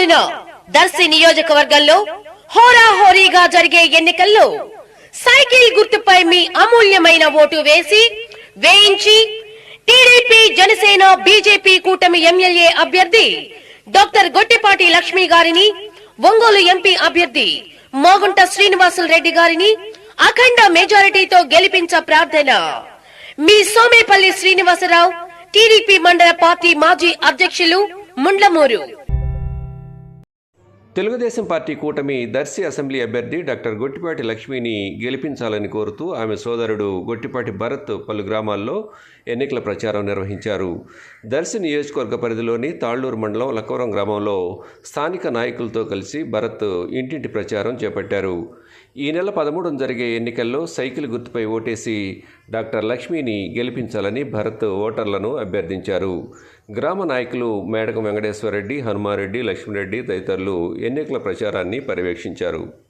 పదమూడున దర్శి నియోజకవర్గంలో హోరాహోరీగా జరిగే ఎన్నికల్లో సైకిల్ గుర్తుపై మీ అమూల్యమైన ఓటు వేసి వేయించి టీడీపీ జనసేన బీజేపీ కూటమి ఎమ్మెల్యే అభ్యర్థి డాక్టర్ గొట్టిపాటి లక్ష్మి గారిని ఒంగోలు ఎంపీ అభ్యర్థి మోగుంట శ్రీనివాసులు రెడ్డి గారిని అఖండ మెజారిటీతో గెలిపించ ప్రార్థన. మీ సోమేపల్లి శ్రీనివాసరావు టీడీపీ మండల పార్టీ మాజీ అధ్యక్షులు ముండ్లమూరు. తెలుగుదేశం పార్టీ కూటమి దర్శి అసెంబ్లీ అభ్యర్థి డాక్టర్ గొట్టిపాటి లక్ష్మిని గెలిపించాలని కోరుతూ ఆమె సోదరుడు గొట్టిపాటి భరత్ పలు గ్రామాల్లో ఎన్నికల ప్రచారం నిర్వహించారు. దర్శి నియోజకవర్గ పరిధిలోని తాళ్ళూరు మండలం లక్కవరం గ్రామంలో స్థానిక నాయకులతో కలిసి భరత్ ఇంటింటి ప్రచారం చేపట్టారు. ఈ నెల పదమూడున జరిగే ఎన్నికల్లో సైకిల్ గుర్తుపై ఓటేసి డాక్టర్ లక్ష్మిని గెలిపించాలని భరత్ ఓటర్లను అభ్యర్థించారు. గ్రామ నాయకులు మేడకం వెంకటేశ్వరరెడ్డి హనుమారెడ్డి లక్ష్మీరెడ్డి తదితరులు ఎన్నికల ప్రచారాన్ని పర్యవేక్షించారు.